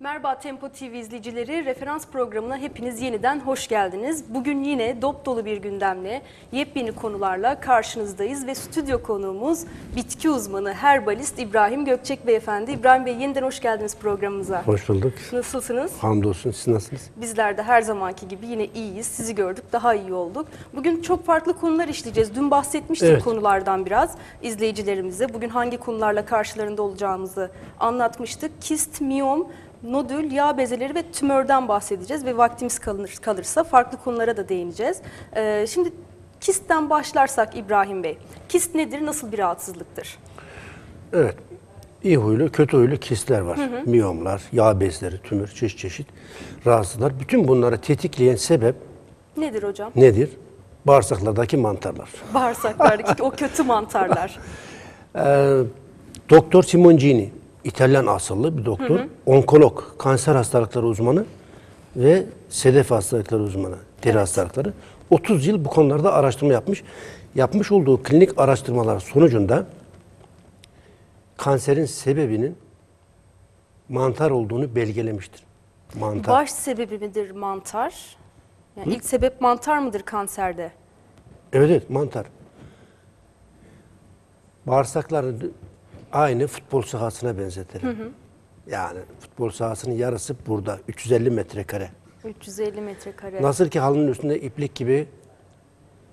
Merhaba Tempo TV izleyicileri, referans programına hepiniz yeniden hoş geldiniz. Bugün yine dop dolu bir gündemle, yepyeni konularla karşınızdayız ve stüdyo konuğumuz bitki uzmanı herbalist İbrahim Gökçek Beyefendi. İbrahim Bey yeniden hoş geldiniz programımıza. Hoş bulduk. Nasılsınız? Hamdolsun. Siz nasılsınız? Bizler de her zamanki gibi yine iyiyiz. Sizi gördük, daha iyi olduk. Bugün çok farklı konular işleyeceğiz. Dün bahsetmiştik Evet. konulardan biraz izleyicilerimize. Bugün hangi konularla karşılarında olacağımızı anlatmıştık. Kist, miyom, nodül, yağ bezeleri ve tümörden bahsedeceğiz ve vaktimiz kalır, kalırsa farklı konulara da değineceğiz. Ee, şimdi kistten başlarsak İbrahim Bey. Kist nedir, nasıl bir rahatsızlıktır? Evet. İyi huylu, kötü huylu kistler var. Miyomlar, yağ bezleri, tümör, çeşit çeşit rahatsızlıklar. Bütün bunları tetikleyen sebep Nedir hocam? nedir? Bağırsaklardaki mantarlar. Bağırsaklardaki o kötü mantarlar. Ee, Doktor Simoncini, İtalyan asıllı bir doktor, onkolog, kanser hastalıkları uzmanı ve sedef hastalıkları uzmanı, deri hastalıkları. 30 yıl bu konularda araştırma yapmış. Yapmış olduğu klinik araştırmalar sonucunda kanserin sebebinin mantar olduğunu belgelemiştir. Mantar. Baş sebebi midir mantar? Yani ilk sebep mantar mıdır kanserde? Evet evet mantar. Bağırsakları aynı futbol sahasına benzetirim. Yani futbol sahasının yarısı burada 350 metrekare. 350 metrekare. Nasıl ki halının üstünde iplik gibi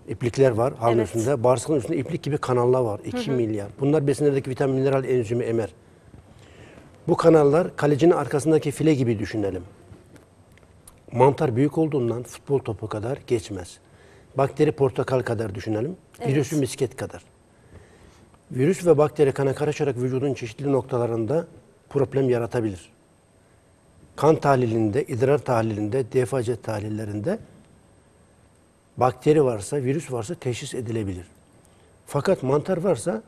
iplikler var halının Evet. üstünde. Bağırsakların üstünde iplik gibi kanallar var. 2 milyar. Bunlar besinlerdeki vitamin, mineral, enzimi emer. Bu kanallar kalecinin arkasındaki file gibi düşünelim. Mantar büyük olduğundan futbol topu kadar geçmez. Bakteri portakal kadar düşünelim. Evet. Virüsü misket kadar. Virüs ve bakteri kana karışarak vücudun çeşitli noktalarında problem yaratabilir. Kan tahlilinde, idrar tahlilinde, DFC tahlillerinde bakteri varsa, virüs varsa teşhis edilebilir. Fakat mantar varsa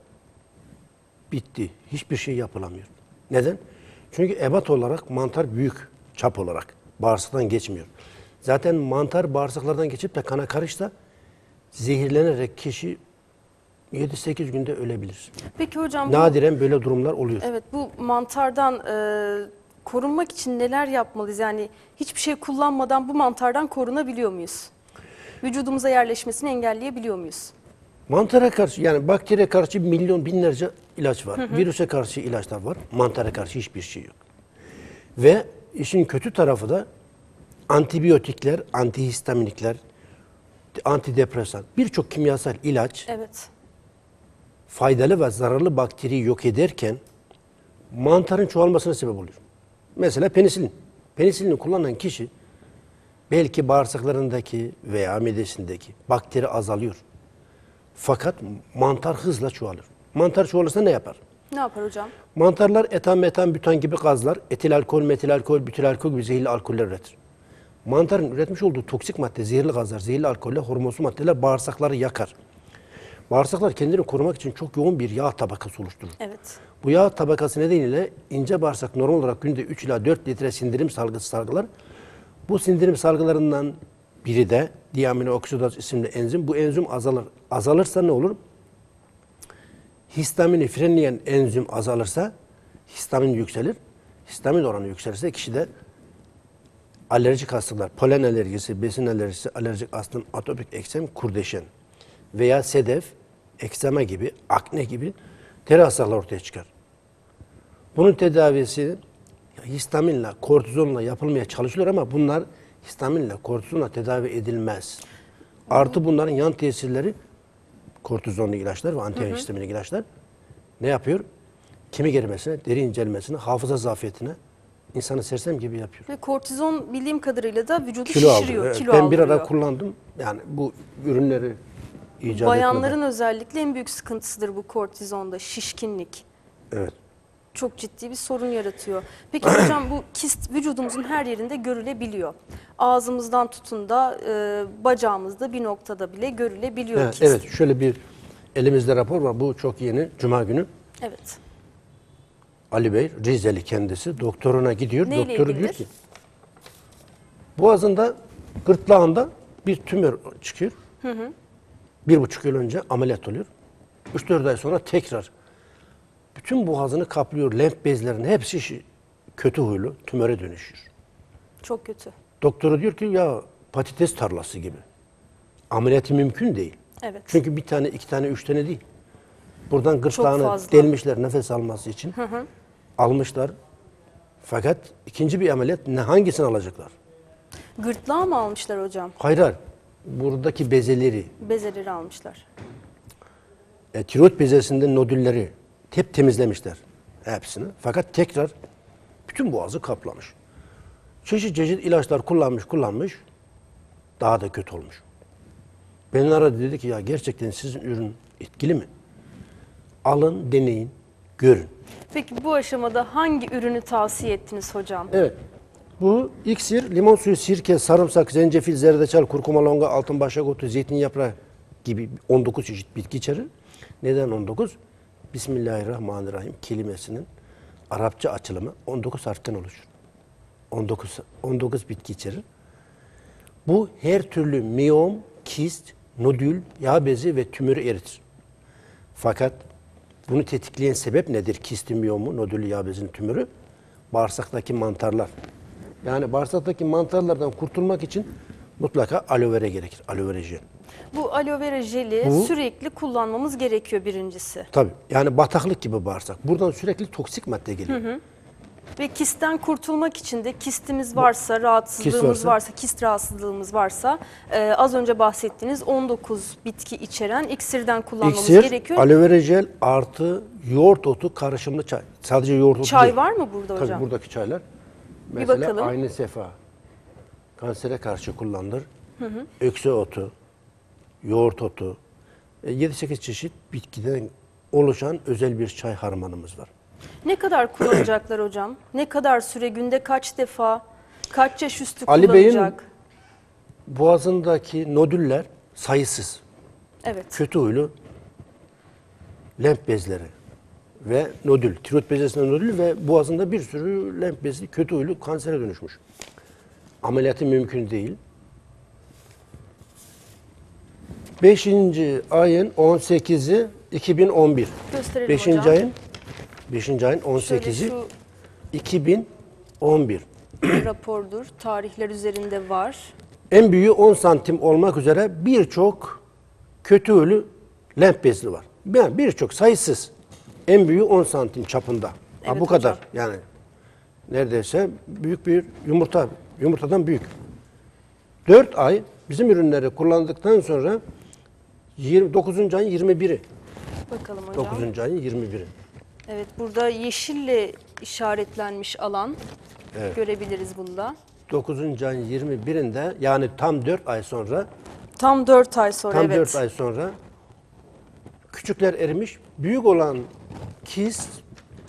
bitti. Hiçbir şey yapılamıyor. Neden? Çünkü ebat olarak mantar büyük çap olarak bağırsaktan geçmiyor. Zaten mantar bağırsaklardan geçip de kana karışsa zehirlenerek kişi 7-8 günde ölebilir. Peki hocam bu, Nadiren böyle durumlar oluyor. evet bu mantardan e, korunmak için neler yapmalıyız? Yani hiçbir şey kullanmadan bu mantardan korunabiliyor muyuz? Vücudumuza yerleşmesini engelleyebiliyor muyuz? Mantara karşı yani bakteriye karşı milyon binlerce ilaç var. Virüse karşı ilaçlar var. Mantara karşı hiçbir şey yok. Ve işin kötü tarafı da antibiyotikler, antihistaminikler, antidepresan birçok kimyasal ilaç Evet. Faydalı ve zararlı bakteriyi yok ederken mantarın çoğalmasına sebep oluyor. Mesela penisilin. Penisilini kullanan kişi belki bağırsaklarındaki veya midesindeki bakteri azalıyor. Fakat mantar hızla çoğalır. Mantar çoğalırsa ne yapar? Ne yapar hocam? Mantarlar etan, metan, bütan gibi gazlar, etil alkol, metil alkol, bütil alkol gibi zehirli alkoller üretir. Mantarın üretmiş olduğu toksik madde, zehirli gazlar, zehirli alkoller, hormonsu maddeler bağırsakları yakar. Bağırsaklar kendini korumak için çok yoğun bir yağ tabakası oluşturur. Evet. Bu yağ tabakası nedeniyle ince bağırsak normal olarak günde 3 ila 4 litre sindirim salgısı salgılar. Bu sindirim salgılarından biri de diaminooksidaz isimli enzim. Bu enzim azalır. Azalırsa ne olur? Histamini frenleyen enzim azalırsa histamin yükselir. Histamin oranı yükselirse kişide alerjik hastalıklar, polen alerjisi, besin alerjisi, alerjik astım, atopik eksem, kurdeşen veya sedef, eksema gibi, akne gibi deri hastalıklar ortaya çıkar. Bunun tedavisi histaminle, kortizonla yapılmaya çalışılıyor ama bunlar histaminle, kortizonla tedavi edilmez. Artı bunların yan tesirleri kortizonlu ilaçlar ve antihistaminik ilaçlar ne yapıyor? Kemik erimesine, deri incelmesine, hafıza zafiyetine insanı sersem gibi yapıyor. Ve kortizon bildiğim kadarıyla da vücudu Kilo şişiriyor. Evet, kilo ben bir ara kullandım. Yani bu ürünleri icat Bayanların etmeden. özellikle en büyük sıkıntısıdır bu kortizonda, şişkinlik. Evet. çok ciddi bir sorun yaratıyor. Peki hocam bu kist vücudumuzun her yerinde görülebiliyor. Ağzımızdan tutun da e, bacağımızda bir noktada bile görülebiliyor Ha, kist. evet şöyle bir elimizde rapor var. Bu çok yeni. Cuma günü Evet. Ali Bey Rizeli kendisi doktoruna gidiyor. Neyle Doktoru diyor ilgilidir? ki boğazında gırtlağında bir tümör çıkıyor. Bir buçuk yıl önce ameliyat oluyor. Üç dört ay sonra tekrar bütün boğazını kaplıyor. Lenf bezlerinin hepsi kötü huylu tümöre dönüşür. Çok kötü. Doktoru diyor ki ya patates tarlası gibi. Ameliyatı mümkün değil. Evet. Çünkü bir tane, iki tane, üç tane değil. Buradan gırtlağını delmişler nefes alması için. Almışlar. Fakat ikinci bir ameliyat ne hangisini alacaklar? Gırtlağı mı almışlar hocam? Hayır, hayır. Buradaki bezeleri, Bezeleri almışlar. e, tiroid bezesinde nodülleri hep temizlemişler hepsini. Fakat tekrar bütün boğazı kaplamış. Çeşit çeşit ilaçlar kullanmış kullanmış daha da kötü olmuş. Beni aradı dedi ki ya gerçekten sizin ürün etkili mi? Alın deneyin görün. Peki bu aşamada hangi ürünü tavsiye ettiniz hocam? Evet. Bu iksir, limon suyu, sirke, sarımsak, zencefil, zerdeçal, kurkuma longa, altın başak otu, zeytin yaprağı gibi 19 çeşit bitki içerir. Neden 19? Bismillahirrahmanirrahim kelimesinin Arapça açılımı 19 harften oluşur. 19 19 bitki içerir. Bu her türlü miyom, kist, nodül, yağ bezi ve tümörü eritir. Fakat bunu tetikleyen sebep nedir? Kisti miyomu, nodülü yağ bezinin tümörü. Bağırsaktaki mantarlar. Yani bağırsaktaki mantarlardan kurtulmak için mutlaka aloe vera gerekir. Aloe vera jel. Bu aloe vera jeli Bu- sürekli kullanmamız gerekiyor birincisi. Tabii. Yani bataklık gibi bağırsak. Buradan sürekli toksik madde geliyor. Ve kistten kurtulmak için de kistimiz varsa, rahatsızlığımız varsa- varsa, kist rahatsızlığımız varsa e, az önce bahsettiğiniz 19 bitki içeren iksirden kullanmamız İksir, gerekiyor. aloe vera jel artı yoğurt otu karışımlı çay. Sadece yoğurt otu Çay değil. var mı burada Tabii hocam? buradaki çaylar. Mesela bakalım. aynı sefa. Kansere karşı kullanılır. Öksü otu, yoğurt otu, e, 7-8 çeşit bitkiden oluşan özel bir çay harmanımız var. Ne kadar kullanacaklar hocam? Ne kadar süre, günde kaç defa, kaç yaş üstü Ali Bey'in- kullanacak? Boğazındaki nodüller sayısız. Evet. Kötü huylu lenf bezleri ve nodül, tiroid bezesinde nodül ve boğazında bir sürü lenf bezi kötü huylu kansere dönüşmüş. Ameliyatı mümkün değil. 5. ayın 18'i 2011. Gösterelim 5. hocam. ayın 5. ayın Şöyle 18'i şu 2011. rapordur. Tarihler üzerinde var. En büyüğü 10 santim olmak üzere birçok kötü ölü lenf bezli var. Yani birçok sayısız. En büyüğü 10 santim çapında. Ha, Evet bu kadar hocam. yani. Neredeyse büyük bir yumurta, yumurtadan büyük. 4 ay bizim ürünleri kullandıktan sonra 29. ayın 21'i. Bakalım hocam. 9. ayın 21'i. Evet burada yeşille işaretlenmiş alan görebiliriz bunda. 9. ayın 21'inde yani tam 4 ay sonra Tam 4 ay sonra Tam evet. 4 ay sonra küçükler erimiş. Büyük olan kist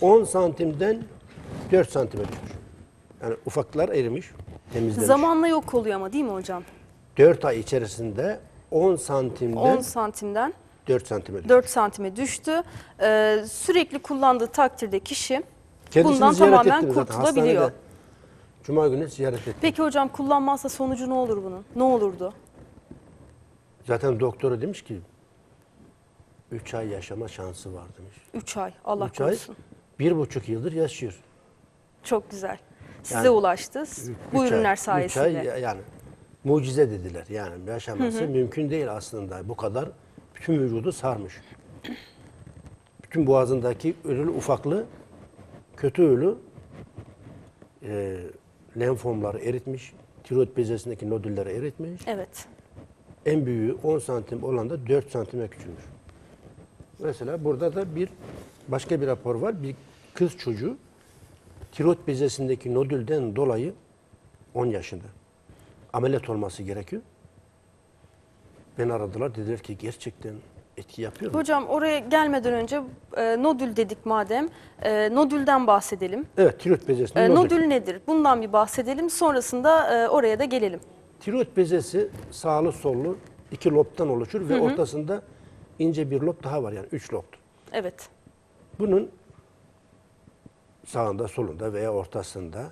10 santimden 4 santime düşmüş. Yani ufaklar erimiş, temizlenmiş. Zamanla yok oluyor ama değil mi hocam? 4 ay içerisinde 10 santimden 10 santimden 4 santime düşmüş. 4 santime düştü. Ee, sürekli kullandığı takdirde kişi Kendisini bundan tamamen kurtulabiliyor. Hastanede Cuma günü ziyaret ettim. Peki hocam kullanmazsa sonucu ne olur bunun? Ne olurdu? Zaten doktoru demiş ki 3 ay yaşama şansı var demiş. 3 ay. Allah 3 ay, korusun. bir buçuk yıldır yaşıyor. Çok güzel. Size Yani ulaştı. Bu Üç ürünler ay- üç sayesinde. ay ya- yani mucize dediler. Yani yaşaması mümkün değil aslında. Bu kadar bütün vücudu sarmış. Bütün boğazındaki ölü ufaklı, kötü ölü e, lenfomları eritmiş. Tiroid bezesindeki nodülleri eritmiş. Evet. En büyüğü 10 santim olan da 4 santime küçülmüş. Mesela burada da bir başka bir rapor var. Bir kız çocuğu tiroid bezesindeki nodülden dolayı 10 yaşında. Ameliyat olması gerekiyor. Beni aradılar dediler ki gerçekten etki yapıyor mu? Hocam oraya gelmeden önce e, nodül dedik madem. E, nodülden bahsedelim. Evet tiroid bezesinde E, nodül. nodül nedir? Bundan bir bahsedelim. Sonrasında e, oraya da gelelim. Tiroid bezesi sağlı sollu iki lobdan oluşur ve ortasında ince bir lob daha var yani 3 lobdur. Evet. Bunun sağında, solunda veya ortasında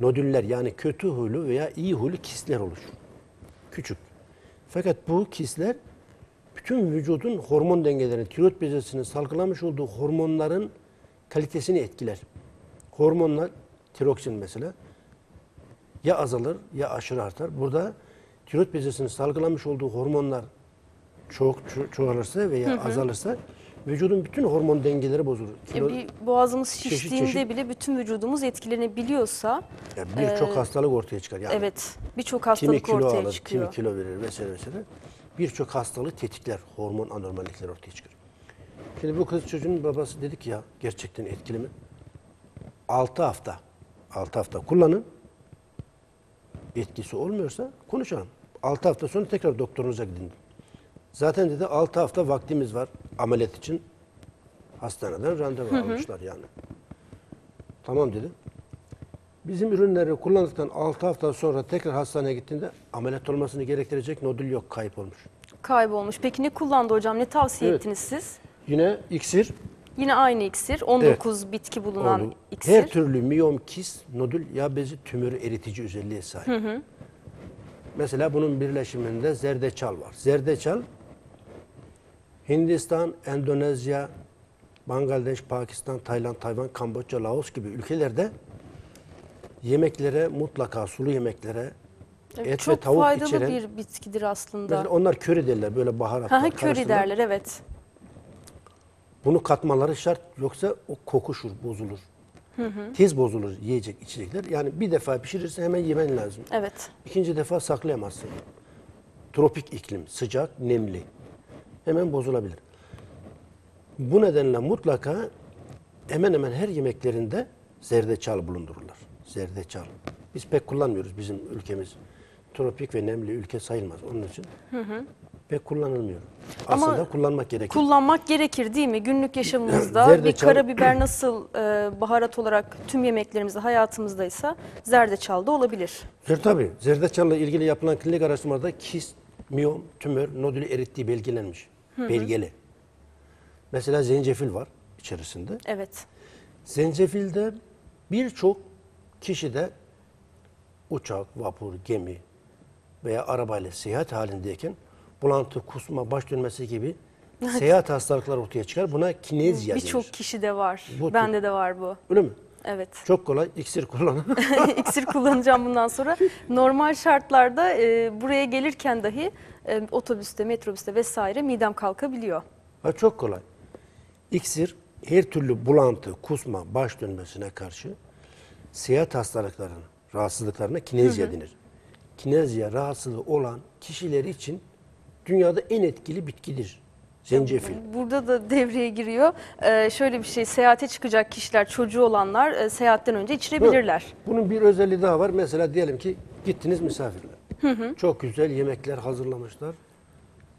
nodüller yani kötü huylu veya iyi huylu kistler oluşur. Küçük. Fakat bu kistler bütün vücudun hormon dengelerini, tiroid bezesinin salgılamış olduğu hormonların kalitesini etkiler. Hormonlar, tiroksin mesela ya azalır ya aşırı artar. Burada tiroid bezesinin salgılamış olduğu hormonlar çok ço- çoğalırsa veya azalırsa vücudun bütün hormon dengeleri bozulur. E, Kilo- bir boğazımız şiştiğinde çeşit- bile bütün vücudumuz etkilenebiliyorsa yani birçok hastalık ortaya çıkar. Yani evet birçok kimi hastalık kilo ortaya alır, çıkıyor. kimi kilo verir vesaire vesaire. Birçok hastalığı tetikler, hormon anormallikleri ortaya çıkar. Şimdi bu kız çocuğun babası dedi ki ya gerçekten etkili mi? 6 hafta, 6 hafta kullanın. Etkisi olmuyorsa konuşalım. 6 hafta sonra tekrar doktorunuza gidin. Zaten dedi 6 hafta vaktimiz var ameliyat için. Hastaneden randevu almışlar yani. Tamam dedi. Bizim ürünleri kullandıktan 6 hafta sonra tekrar hastaneye gittiğinde ameliyat olmasını gerektirecek nodül yok, kayıp olmuş. Kaybolmuş. Peki ne kullandı hocam? Ne tavsiye Evet. ettiniz siz? Yine iksir, Yine aynı iksir. 19 bitki bulunan oldu. iksir. her türlü miyom, kist, nodül, yağ bezi tümörü eritici özelliğe sahip. Mesela bunun birleşiminde zerdeçal var. Zerdeçal, Hindistan, Endonezya, Bangladeş, Pakistan, Tayland, Tayvan, Kamboçya, Laos gibi ülkelerde yemeklere mutlaka sulu yemeklere Evet, et Çok ve tavuk faydalı içeren bir bitkidir aslında. Onlar köri derler böyle baharatlar Ha, köri derler evet. Bunu katmaları şart yoksa o kokuşur, bozulur. Tez bozulur yiyecek, içecekler. Yani bir defa pişirirse hemen yemen lazım. Evet. İkinci defa saklayamazsın. Tropik iklim, sıcak, nemli. Hemen bozulabilir. Bu nedenle mutlaka hemen hemen her yemeklerinde zerdeçal bulundururlar. Zerdeçal. Biz pek kullanmıyoruz bizim ülkemiz. Tropik ve nemli ülke sayılmaz. Onun için pek kullanılmıyor. Ama Aslında kullanmak gerekir. Kullanmak gerekir değil mi? Günlük yaşamımızda bir karabiber nasıl e, baharat olarak tüm yemeklerimizde, hayatımızdaysa zerdeçal da olabilir. Zer, tabii. Zerdeçalla ilgili yapılan klinik araştırmada kist, miyom, tümör, nodülü erittiği belgelenmiş. Belgeli. Mesela zencefil var içerisinde. Evet. Zencefilde birçok kişide uçak, vapur, gemi veya arabayla seyahat halindeyken bulantı, kusma, baş dönmesi gibi seyahat hastalıklar ortaya çıkar. Buna kinezya denir. Birçok kişide var. Bu Bende de var bu. Öyle mi? Evet. Çok kolay. iksir kullanın. İksir kullanacağım bundan sonra. Normal şartlarda e, buraya gelirken dahi e, otobüste, metrobüste vesaire midem kalkabiliyor. Ha, çok kolay. İksir her türlü bulantı, kusma, baş dönmesine karşı seyahat hastalıklarının, rahatsızlıklarına kinezya denir. Kinezya rahatsızlığı olan kişiler için dünyada en etkili bitkidir. Zencefil. Burada da devreye giriyor. E, şöyle bir şey, seyahate çıkacak kişiler, çocuğu olanlar e, seyahatten önce içirebilirler. Bunun bir özelliği daha var. Mesela diyelim ki gittiniz misafirler. Çok güzel yemekler hazırlamışlar.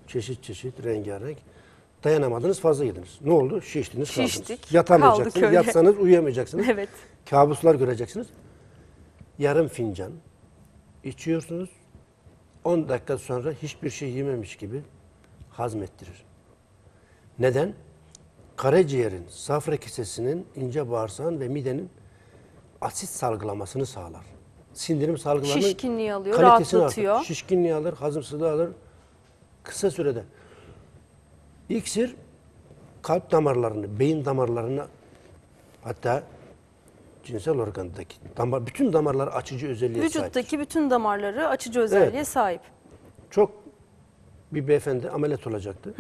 Çeşit çeşit, rengarenk. Dayanamadınız fazla yediniz. Ne oldu? Şiştiniz kaldınız. Şiştik, Yatamayacaksınız. kaldık öyle. Yatsanız uyuyamayacaksınız. Evet. Kabuslar göreceksiniz. Yarım fincan içiyorsunuz. 10 dakika sonra hiçbir şey yememiş gibi hazmettirir. Neden? Karaciğerin, safra kesesinin, ince bağırsağın ve midenin asit salgılamasını sağlar. Sindirim salgılarının Şişkinliği alıyor, kalitesini rahatlatıyor. artırır. Şişkinliği alır, hazımsızlığı alır. Kısa sürede. İksir kalp damarlarını, beyin damarlarını hatta cinsel organdaki damar, bütün damarları açıcı özelliğe sahip. Vücuttaki bütün damarları açıcı özelliğe sahip. Çok bir beyefendi ameliyat olacaktı.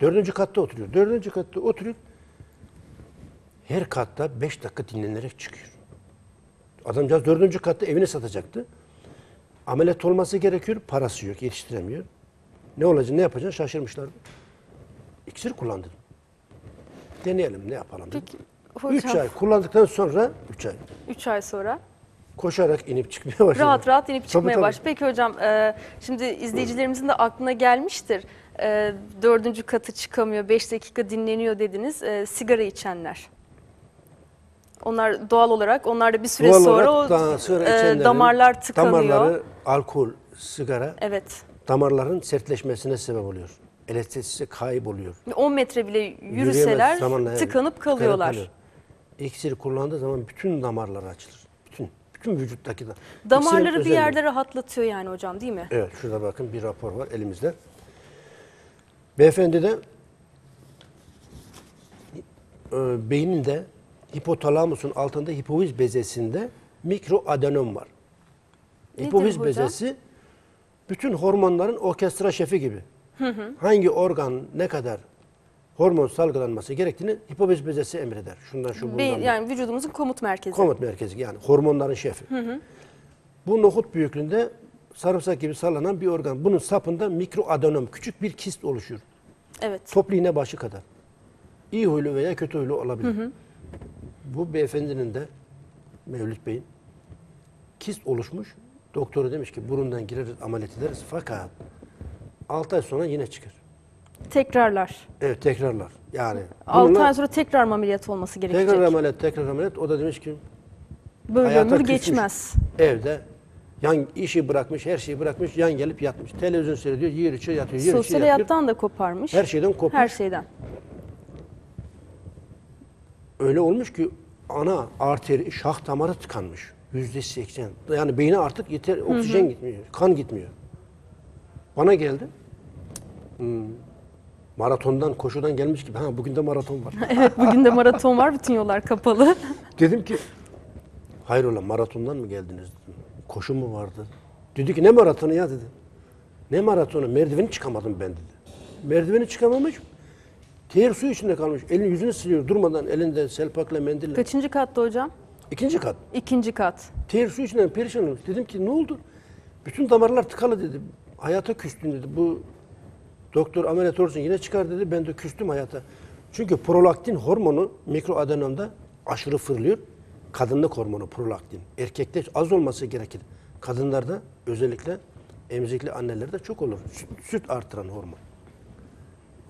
Dördüncü katta oturuyor. Dördüncü katta oturuyor. Her katta beş dakika dinlenerek çıkıyor. Adamcağız dördüncü katta evini satacaktı. Ameliyat olması gerekiyor. Parası yok. Yetiştiremiyor. Ne olacak, ne yapacaksın şaşırmışlar. İksir kullandım. Deneyelim ne yapalım dedim. Peki Üç hocam ay kullandıktan sonra, üç ay 3 ay sonra koşarak inip çıkmaya başladı. rahat rahat inip çıkmaya tabii. baş. Peki hocam e, şimdi izleyicilerimizin de aklına gelmiştir. E, dördüncü katı çıkamıyor, 5 dakika dinleniyor dediniz. E, sigara içenler. Onlar doğal olarak onlar da bir süre Doğal sonra o sonra e, damarlar tıkanıyor. Damarları, alkol, sigara Evet. damarların sertleşmesine sebep oluyor. Elastisi kayboluyor. 10 metre bile Yürüyemez yürüseler zamanla tıkanıp kalıyorlar. kalıyor. İksir kullandığı zaman bütün damarlar açılır. Bütün vücuttaki da. Damarları bir özelliği. yerde rahatlatıyor yani hocam değil mi? Evet şurada bakın bir rapor var elimizde. Beyefendi de e, beyninde hipotalamusun altında hipofiz bezesinde mikroadenom var. Nedir Hipofiz hocam? bezesi bütün hormonların orkestra şefi gibi. Hangi organ ne kadar hormon salgılanması gerektiğini hipofiz bezesi emreder. Şundan şu bundan. Beyin, yani vücudumuzun komut merkezi. Komut merkezi yani hormonların şefi. Bu nohut büyüklüğünde sarımsak gibi sallanan bir organ. Bunun sapında mikroadenom küçük bir kist oluşur. evet. Toplu iğne başı kadar. İyi huylu veya kötü huylu olabilir. Bu beyefendinin de Mevlüt Bey'in kist oluşmuş. Doktoru demiş ki burundan gireriz ameliyat ederiz fakat 6 ay sonra yine çıkar. Tekrarlar. Evet tekrarlar. Yani 6 bununla ay sonra tekrar mı ameliyat olması gerekecek? tekrar ameliyat tekrar ameliyat o da demiş ki Böyle hayata ömür küsmüş. geçmez. evde yan işi bırakmış, her şeyi bırakmış, yan gelip yatmış. Televizyon seyrediyor, yer içiyor, yatıyor, yer Sosyal içiyor, yatıyor. hayattan da koparmış. Her şeyden kopmuş. Her şeyden. Öyle olmuş ki ana arteri, şah damarı tıkanmış. Yüzde seksen. Yani beyne artık yeter, oksijen gitmiyor, kan gitmiyor. Bana geldi. Hmm, Maratondan, koşudan gelmiş gibi. Ha bugün de maraton var. Evet bugün de maraton var. Bütün yollar kapalı. Dedim ki hayrola maratondan mı geldiniz dedim. Koşu mu vardı? Dedi ki ne maratonu ya dedi. Ne maratonu? Merdiveni çıkamadım ben dedi. Merdiveni çıkamamış. Ter su içinde kalmış. Elini yüzünü siliyor durmadan elinde selpakla mendille. Kaçıncı katta hocam? İkinci kat. İkinci kat. Ter su içinden perişan olmuş. Dedim ki ne oldu? Bütün damarlar tıkalı dedi. Hayata küstüm dedi. Bu doktor ameliyat olursun yine çıkar dedi. Ben de küstüm hayata. Çünkü prolaktin hormonu mikroadenomda aşırı fırlıyor. Kadınlık hormonu prolaktin. Erkekte az olması gerekir. Kadınlarda özellikle emzikli annelerde çok olur. Süt, süt artıran hormon.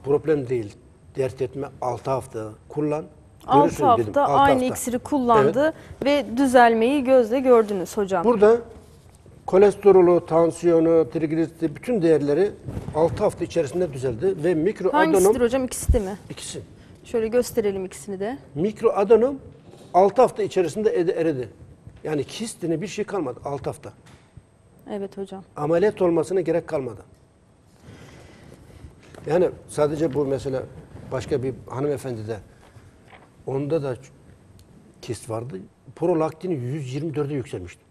Problem değil. Dert etme 6 hafta kullan. 6 Görürsün hafta dedim. Altı aynı hafta. iksiri kullandı ve düzelmeyi gözle gördünüz hocam. Burada kolesterolü, tansiyonu, trigliseridi bütün değerleri 6 hafta içerisinde düzeldi ve mikroadenom Hangisidir hocam? İkisi de mi? ikisi. Şöyle gösterelim ikisini de. Mikroadenom 6 hafta içerisinde ede- eridi. Yani kistine bir şey kalmadı 6 hafta. Evet hocam. Ameliyat olmasına gerek kalmadı. Yani sadece bu mesela başka bir hanımefendi de onda da kist vardı. Prolaktini 124'e yükselmişti.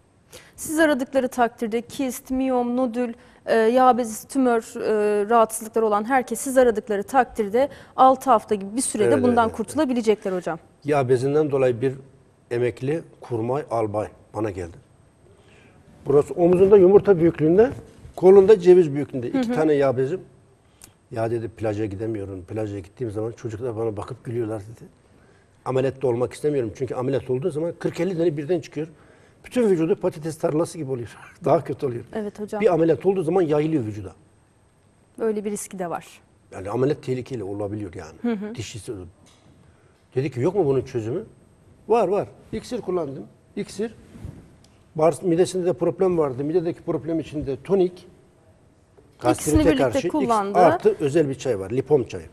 Siz aradıkları takdirde kist, miyom, nodül, e, yağ bezi, tümör e, rahatsızlıkları olan herkes siz aradıkları takdirde 6 hafta gibi bir sürede Evet, bundan evet, kurtulabilecekler hocam. Yağ bezinden dolayı bir emekli kurmay albay bana geldi. Burası omuzunda yumurta büyüklüğünde, kolunda ceviz büyüklüğünde. iki tane yağ bezim. Ya dedi plaja gidemiyorum. Plaja gittiğim zaman çocuklar bana bakıp gülüyorlar dedi. Ameliyat da olmak istemiyorum. Çünkü ameliyat olduğu zaman 40-50 tane birden çıkıyor. Bütün vücudu patates tarlası gibi oluyor. Daha kötü oluyor. Evet hocam. Bir ameliyat olduğu zaman yayılıyor vücuda. Böyle bir riski de var. Yani ameliyat tehlikeli olabiliyor yani. Dişisi. Dedi ki yok mu bunun çözümü? Var var. İksir kullandım. İksir. Bağırs midesinde de problem vardı. Midedeki problem için de tonik. gastrite birlikte karşı kullandı. Artı özel bir çay var. Lipom çayı.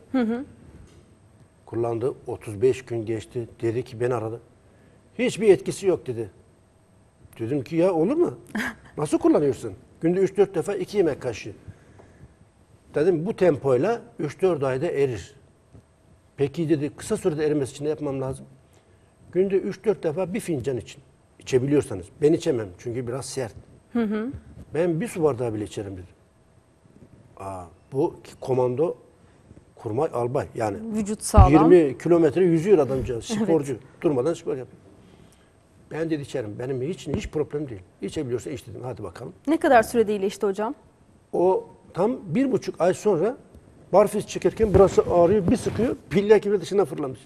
Kullandı. 35 gün geçti. Dedi ki beni aradı. Hiçbir etkisi yok dedi. Dedim ki ya olur mu? Nasıl kullanıyorsun? Günde 3-4 defa 2 yemek kaşığı. Dedim bu tempoyla 3-4 ayda erir. Peki dedi kısa sürede erimesi için ne yapmam lazım? Günde 3-4 defa bir fincan için. İçebiliyorsanız. Ben içemem çünkü biraz sert. Ben bir su bardağı bile içerim dedi. Aa, bu komando kurmay albay yani. Vücut sağlam. 20 kilometre yüzüyor adamcağız. Sporcu. Durmadan spor yapıyor. Ben dedi içerim. Benim hiç hiç problem değil. İçebiliyorsa iç dedim. Hadi bakalım. Ne kadar sürede iyileşti hocam? O tam bir buçuk ay sonra barfiz çekerken burası ağrıyor, bir sıkıyor, pilla gibi dışına fırlamış.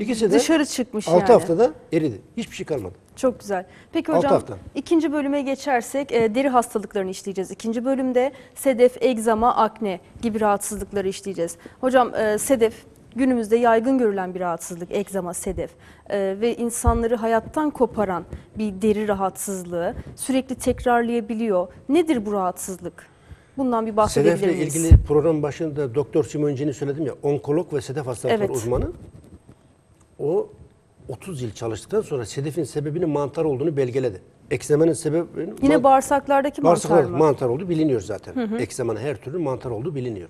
İkisi de Dışarı çıkmış 6 yani. haftada eridi. Hiçbir şey kalmadı. Çok güzel. Peki Altı hocam hafta. ikinci bölüme geçersek e, deri hastalıklarını işleyeceğiz. İkinci bölümde sedef, egzama, akne gibi rahatsızlıkları işleyeceğiz. Hocam e, sedef günümüzde yaygın görülen bir rahatsızlık egzama, sedef E, ve insanları hayattan koparan bir deri rahatsızlığı sürekli tekrarlayabiliyor. Nedir bu rahatsızlık? Bundan bir bahsedebilir Sedefle miyiz? ilgili program başında Doktor Simoncini söyledim ya, onkolog ve sedef hastalıkları Evet. uzmanı. O 30 yıl çalıştıktan sonra sedefin sebebinin mantar olduğunu belgeledi. Eksemanın sebebinin Yine bağırsaklardaki mantar Bağırsaklar mı? mantar olduğu biliniyor zaten. Eksemanın her türlü mantar olduğu biliniyor.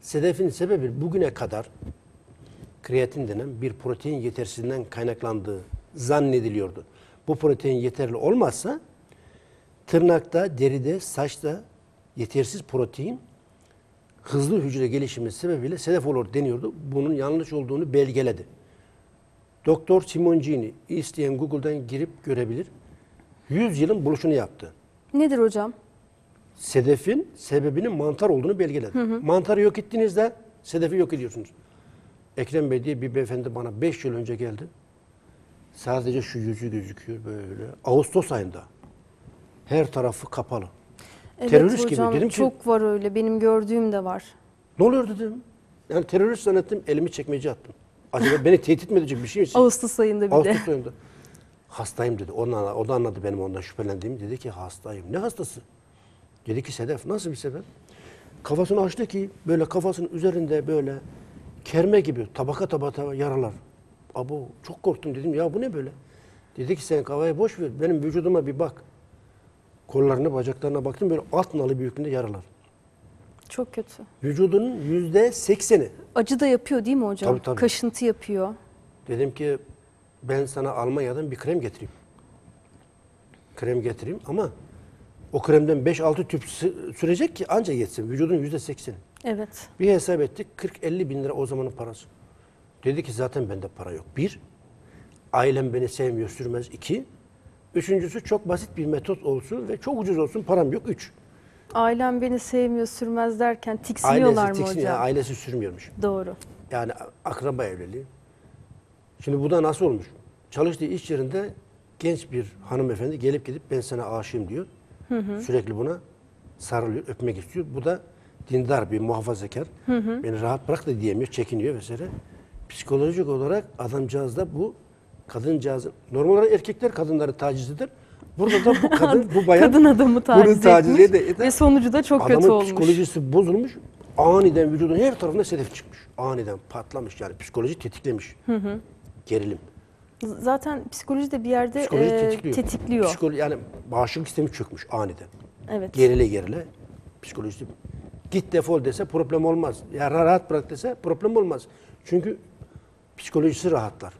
Sedefin sebebi bugüne kadar kreatin denen bir protein yetersizliğinden kaynaklandığı zannediliyordu. Bu protein yeterli olmazsa tırnakta, deride, saçta yetersiz protein hızlı hücre gelişimi sebebiyle sedef olur deniyordu. Bunun yanlış olduğunu belgeledi. Doktor Simoncini isteyen Google'dan girip görebilir. 100 yılın buluşunu yaptı. Nedir hocam? Sedefin sebebinin mantar olduğunu belgeledi. Mantarı yok ettiğinizde sedefi yok ediyorsunuz. Ekrem Bey diye bir beyefendi bana 5 yıl önce geldi. Sadece şu yüzü gözüküyor böyle. Ağustos ayında. Her tarafı kapalı. Evet Terörist gibi. hocam Dedim ki- çok var öyle. Benim gördüğüm de var. Ne oluyor dedim. Yani terörist zannettim elimi çekmece attım. Acaba beni tehdit mi edecek bir şey mi? Ağustos ayında bir de. Ağustos ayında. Hastayım dedi. O da anladı benim ondan şüphelendiğimi. Dedi ki hastayım. Ne hastası? Dedi ki Sedef. Nasıl bir sebep? Kafasını açtı ki böyle kafasının üzerinde böyle kerme gibi tabaka tabaka yaralar. Abo çok korktum dedim. Ya bu ne böyle? Dedi ki sen kafayı boş ver. Benim vücuduma bir bak. Kollarına bacaklarına baktım böyle alt nalı büyüklüğünde yaralar. Çok kötü. Vücudunun yüzde sekseni. Acı da yapıyor değil mi hocam? Tabii, tabii. Kaşıntı yapıyor. Dedim ki ben sana Almanya'dan bir krem getireyim. Krem getireyim ama o kremden 5-6 tüp sü- sürecek ki anca yetsin. Vücudun yüzde sekseni. Evet. Bir hesap ettik 40-50 bin lira o zamanın parası. Dedi ki zaten bende para yok. Bir, ailem beni sevmiyor sürmez. İki, üçüncüsü çok basit bir metot olsun ve çok ucuz olsun param yok. Üç, Ailem beni sevmiyor, sürmez derken tiksiniyorlar ailesi, mı tiksin- hocam? ailesi sürmüyormuş. Doğru. Yani akraba evliliği. Şimdi bu da nasıl olmuş? Çalıştığı iş yerinde genç bir hanımefendi gelip gidip ben sana aşığım diyor. Sürekli buna sarılıyor, öpmek istiyor. Bu da dindar bir muhafazakar. Beni rahat bırak da diyemiyor, çekiniyor vesaire. Psikolojik olarak adamcağız da bu kadıncağızın, normal olarak erkekler kadınları taciz eder. Burada da bu kadın, bu bayan Kadın adamı taciz, bunu taciz etmiş ede- eder. ve sonucu da çok kötü Adamın olmuş. psikolojisi bozulmuş. Aniden vücudun her tarafına sedef çıkmış. Aniden patlamış yani psikoloji tetiklemiş. Gerilim. Zaten psikoloji de bir yerde Psikoloji e, tetikliyor. tetikliyor. Psikolo- yani bağışıklık sistemi çökmüş aniden. Evet. Gerile gerile psikolojisi. Git defol dese problem olmaz. Ya rahat bırak dese problem olmaz. Çünkü psikolojisi rahatlar.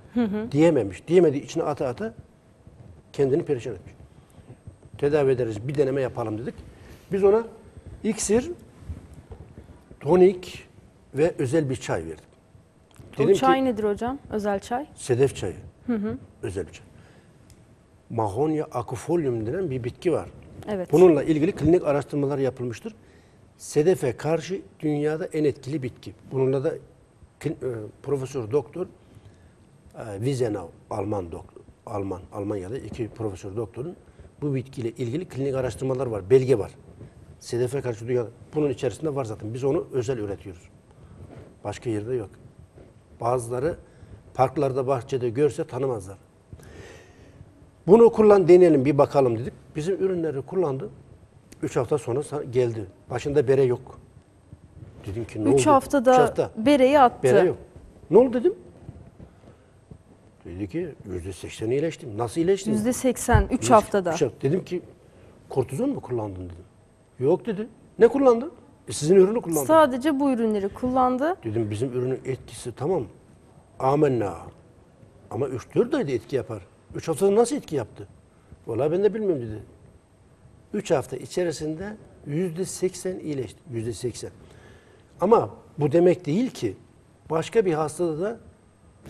Diyememiş. Diyemediği içine ata ata kendini perişan etmiş. Tedavi ederiz. Bir deneme yapalım dedik. Biz ona iksir, tonik ve özel bir çay verdim. o çay nedir hocam? Özel çay. Sedef çayı. Özel bir çay. Mahonia acufolium denen bir bitki var. Evet. Bununla ilgili klinik araştırmalar yapılmıştır. Sedefe karşı dünyada en etkili bitki. Bununla da e, Profesör Doktor e, Wiesenau, Alman doktor, Alman, Almanya'da iki profesör doktorun bu bitkiyle ilgili klinik araştırmalar var, belge var. Sedefe karşı dünyada. Bunun içerisinde var zaten. Biz onu özel üretiyoruz. Başka yerde yok. Bazıları parklarda, bahçede görse tanımazlar. Bunu kullan deneyelim bir bakalım dedik. Bizim ürünleri kullandı. Üç hafta sonra geldi. Başında bere yok. Dedim ki ne oldu? Üç haftada Üç bereyi attı. Bere yok. Ne oldu dedim. Dedi ki yüzde seksen iyileştim. Nasıl iyileştin? Yüzde seksen, Üç- haftada. üç hafta. Dedim ki kortizon mu kullandın dedim. Yok dedi. Ne kullandın? E, sizin ürünü kullandım. Sadece bu ürünleri kullandı. Dedim bizim ürünün etkisi tamam. Amenna. Ama 3-4 ayda etki yapar. 3 haftada nasıl etki yaptı? Vallahi ben de bilmiyorum dedi. 3 hafta içerisinde %80 iyileşti. %80. Ama bu demek değil ki başka bir hastada da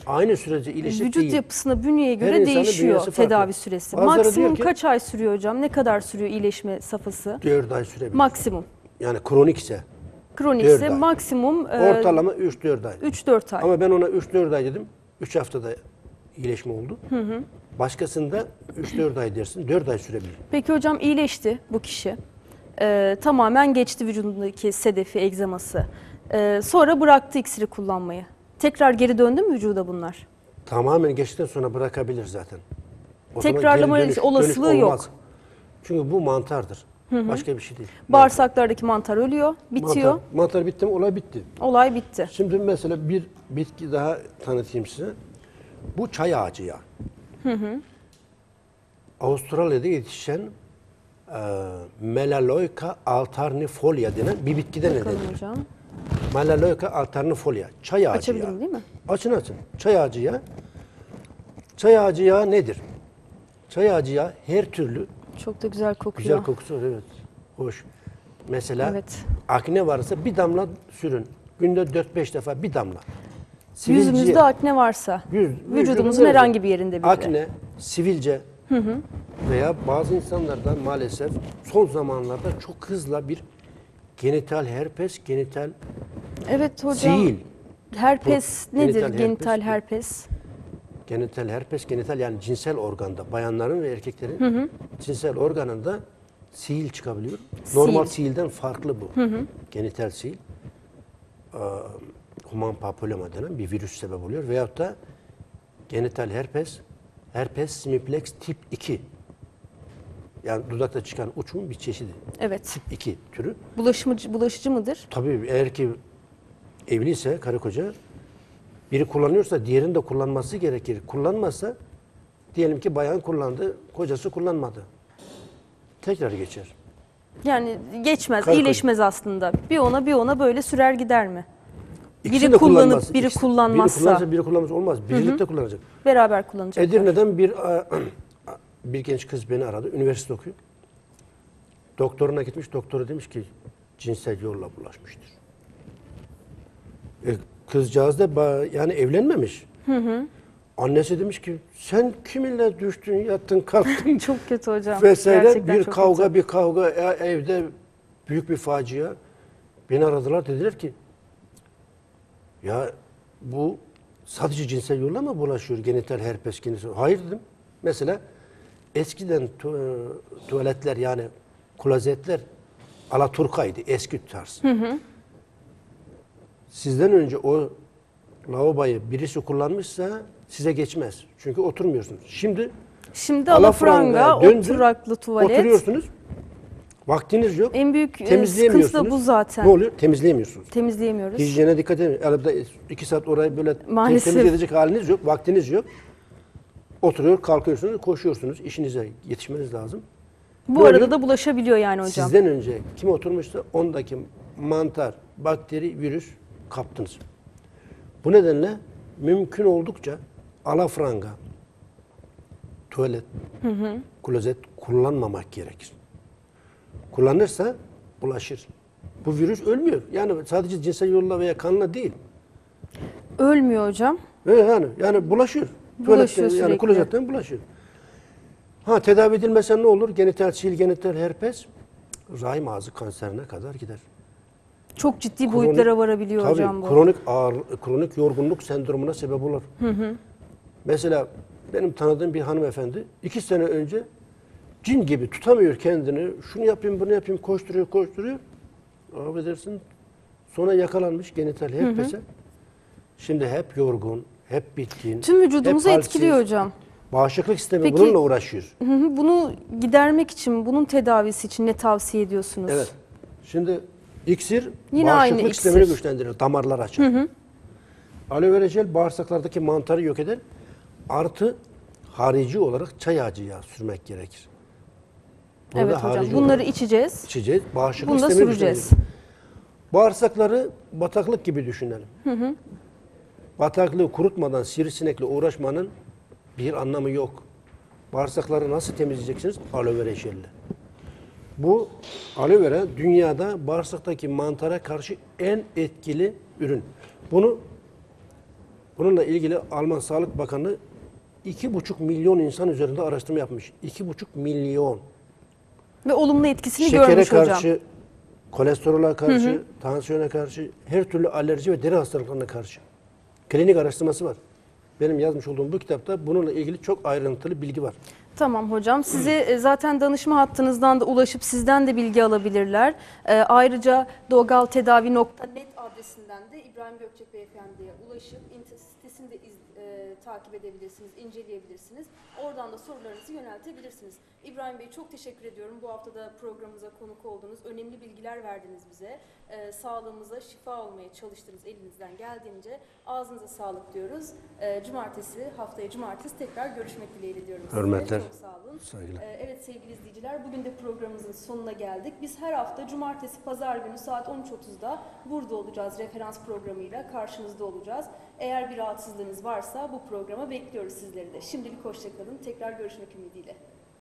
aynı sürece iyileşecek Vücut değil. yapısına, bünyeye Her göre insanın değişiyor farklı. tedavi süresi. Bazıları Maksimum diyor ki- kaç ay sürüyor hocam? Ne kadar sürüyor iyileşme safhası? 4 ay sürebilir. Maksimum. yani kronik ise Kronikse ay. maksimum e, ortalama 3-4 ay. 3-4 ay. Ama ben ona 3-4 ay dedim. 3 haftada iyileşme oldu. Başkasında 3-4 ay dersin. 4 ay sürebilir. Peki hocam iyileşti bu kişi. Ee, tamamen geçti vücudundaki sedefi, egzaması. Ee, sonra bıraktı iksiri kullanmayı. Tekrar geri döndü mü vücuda bunlar? Tamamen geçtikten sonra bırakabilir zaten. O zaman Tekrarlama geri dönüş- olasılığı dönüş yok. olmaz. Çünkü bu mantardır. Başka bir şey değil. Bağırsaklardaki mantar ölüyor, bitiyor. Mantar, mantar bitti mi olay bitti. Olay bitti. Şimdi mesela bir bitki daha tanıtayım size. Bu çay ağacı ya. Avustralya'da yetişen e, Melaleuca alternifolia denen bir bitkiden elde edilir. hocam. Melaleuca alternifolia. Çay ağacı Açabilirim yağı. değil mi? Açın açın. Çay ağacı yağı. Çay ağacı yağı nedir? Çay ağacı yağı her türlü Çok da güzel kokuyor. güzel kokusu var. Evet. Hoş. Mesela Evet. akne varsa bir damla sürün. Günde 4-5 defa bir damla. Yüzümüzde akne varsa, Yüz- vücudumuzun vücudumuzda herhangi bir yerinde bile. Akne, sivilce veya bazı insanlarda maalesef son zamanlarda çok hızla bir genital herpes, genital Evet hocam. Sil. Herpes Bu nedir? genital Genital herpes. herpes. Genital herpes, genital yani cinsel organda bayanların ve erkeklerin cinsel organında sil çıkabiliyor. Normal silden farklı bu. Genital sil. Ee, human papilloma denen bir virüs sebep oluyor. Veyahut da genital herpes, herpes simplex tip 2. Yani dudakta çıkan uçun bir çeşidi. Evet. Tip 2 türü. Bulaşıcı, bulaşıcı mıdır? Tabii eğer ki evliyse karı koca biri kullanıyorsa diğerinin de kullanması gerekir. Kullanmazsa diyelim ki bayan kullandı, kocası kullanmadı. Tekrar geçer. Yani geçmez, Karı iyileşmez aslında. Bir ona bir ona böyle sürer gider mi? İkisini Biri kullanıp kullanmaz. biri İkisi- kullanmazsa. Biri kullanırsa biri kullanmaz olmaz. Birlikte kullanacak. Beraber kullanacak. Edirne'den bir bir genç kız beni aradı. Üniversite okuyor. Doktoruna gitmiş. Doktoru demiş ki cinsel yolla bulaşmıştır. E, kızcağız da yani evlenmemiş. Annesi demiş ki sen kiminle düştün, yattın, kalktın Çok kötü hocam. vesaire Gerçekten bir kavga kötü. bir kavga e- evde büyük bir facia. Beni aradılar dediler ki ya bu sadece cinsel yolla mı bulaşıyor genital herpes genital? Hayır dedim. Mesela eskiden tu- tuvaletler yani klozetler alaturkaydı eski tarz. Sizden önce o lavaboyu birisi kullanmışsa size geçmez. Çünkü oturmuyorsunuz. Şimdi Şimdi alafranga, oturaklı tuvalet. Oturuyorsunuz. Vaktiniz yok. En büyük e, sıkıntı temizleyemiyorsunuz. da bu zaten. Ne oluyor? Temizleyemiyorsunuz. Temizleyemiyoruz. Hijyene dikkat edin. Arada iki saat orayı böyle Maalesef. temiz edecek haliniz yok. Vaktiniz yok. Oturuyor, kalkıyorsunuz, koşuyorsunuz. İşinize yetişmeniz lazım. Bu Böyle arada da bulaşabiliyor yani hocam. Sizden önce kim oturmuşsa ondaki mantar, bakteri, virüs kaptınız. Bu nedenle mümkün oldukça alafranga, tuvalet, klozet kullanmamak gerekir. Kullanırsa bulaşır. Bu virüs ölmüyor. Yani sadece cinsel yolla veya kanla değil. Ölmüyor hocam. Ve yani yani bulaşır. Bulaşıyor Tuvaletten, yani sürekli. klozetten bulaşır. Ha tedavi edilmese ne olur? Genital sil, genital herpes rahim ağzı kanserine kadar gider. Çok ciddi Kronik- boyutlara varabiliyor Tabii, hocam bu. kronik ağır, kronik yorgunluk sendromuna sebep olur. Mesela benim tanıdığım bir hanımefendi iki sene önce cin gibi tutamıyor kendini. Şunu yapayım, bunu yapayım, koşturuyor, koşturuyor. Affedersin. Sonra yakalanmış genital herpese. Şimdi hep yorgun, hep bitkin. Tüm vücudumuzu hep halsiz. etkiliyor hocam. Bağışıklık sistemi Peki- bununla uğraşıyor. Hı hı, Bunu gidermek için, bunun tedavisi için ne tavsiye ediyorsunuz? Evet. Şimdi iksir Yine aynı bağışıklık iksir. sistemini güçlendirir, damarlar açar. Aloe vera jel bağırsaklardaki mantarı yok eder. Artı harici olarak çay ağacı yağı sürmek gerekir. Bunu Evet hocam. Bunları olarak içeceğiz. içeceğiz. Bağışıklık Bunu da sistemini süreceğiz. Bağırsakları bataklık gibi düşünelim. Bataklığı kurutmadan sivrisinekle uğraşmanın bir anlamı yok. Bağırsakları nasıl temizleyeceksiniz? Aloe vera jelle. Bu aloe vera dünyada bağırsaktaki mantara karşı en etkili ürün. Bunu bununla ilgili Alman Sağlık Bakanı 2,5 milyon insan üzerinde araştırma yapmış. 2,5 milyon. Ve olumlu etkisini Şekere görmüş karşı, hocam. kolesterola karşı, tansiyona karşı, her türlü alerji ve deri hastalıklarına karşı. Klinik araştırması var. Benim yazmış olduğum bu kitapta bununla ilgili çok ayrıntılı bilgi var. Tamam hocam. Size e, zaten danışma hattınızdan da ulaşıp sizden de bilgi alabilirler. E, ayrıca doğaltedavi.net adresinden de İbrahim Gökçek Beyefendi'ye ulaşıp internet sitesini de iz- e, takip edebilirsiniz, inceleyebilirsiniz. Oradan da sorularınızı yöneltebilirsiniz. İbrahim Bey çok teşekkür ediyorum. Bu hafta da programımıza konuk oldunuz. Önemli bilgiler verdiniz bize. E, sağlığımıza şifa olmaya çalıştınız elinizden geldiğince. Ağzınıza sağlık diyoruz. E, cumartesi, haftaya cumartesi tekrar görüşmek dileğiyle diyorum. Hürmetler, Çok sağ olun. saygılar. E, evet sevgili izleyiciler, bugün de programımızın sonuna geldik. Biz her hafta cumartesi, pazar günü saat 13.30'da burada olacağız. Referans programıyla karşınızda olacağız. Eğer bir rahatsızlığınız varsa bu programa bekliyoruz sizleri de. Şimdilik hoşçakalın. Tekrar görüşmek ümidiyle.